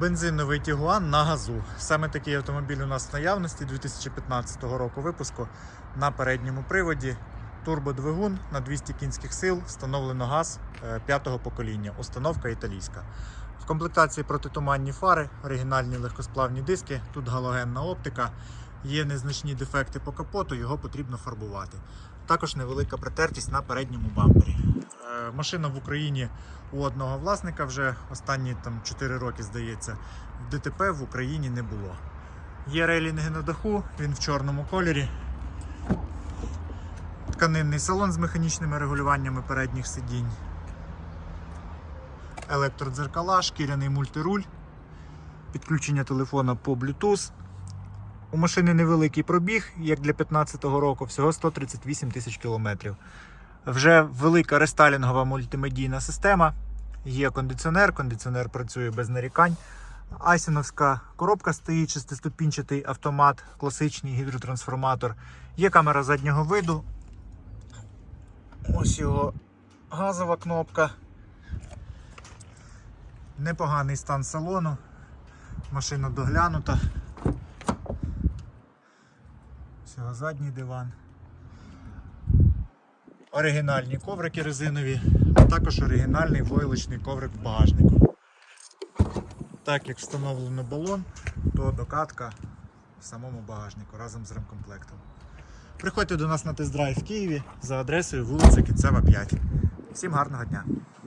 Бензиновий Тігуан на газу. Саме такий автомобіль у нас в наявності 2015 року випуску на передньому приводі. Турбодвигун на 200 кінських сил, встановлено газ е, п'ятого покоління, установка італійська. В комплектації протитуманні фари, оригінальні легкосплавні диски, тут галогенна оптика, є незначні дефекти по капоту, його потрібно фарбувати. Також невелика притертість на передньому бампері. Машина в Україні у одного власника вже останні там 4 роки, здається, в ДТП в Україні не було. Є рейлінги на даху, він в чорному кольорі. Тканинний салон з механічними регулюваннями передніх сидінь. Електродзеркала, шкіряний мультируль, підключення телефона по Bluetooth. У машини невеликий пробіг, як для 2015 року, всього 138 тисяч кілометрів. Вже велика рестайлінгова мультимедійна система. Є кондиціонер, кондиціонер працює без нарікань. Айсеновська коробка стоїть, шестиступінчатий автомат, класичний гідротрансформатор. Є камера заднього виду. Ось його газова кнопка. Непоганий стан салону. Машина доглянута. Всього задній диван. Оригінальні коврики резинові, а також оригінальний войлочний коврик в багажнику. Так як встановлено балон, то докатка в самому багажнику разом з ремкомплектом. Приходьте до нас на тест-драйв в Києві за адресою вулиця Кінцева 5. Всім гарного дня!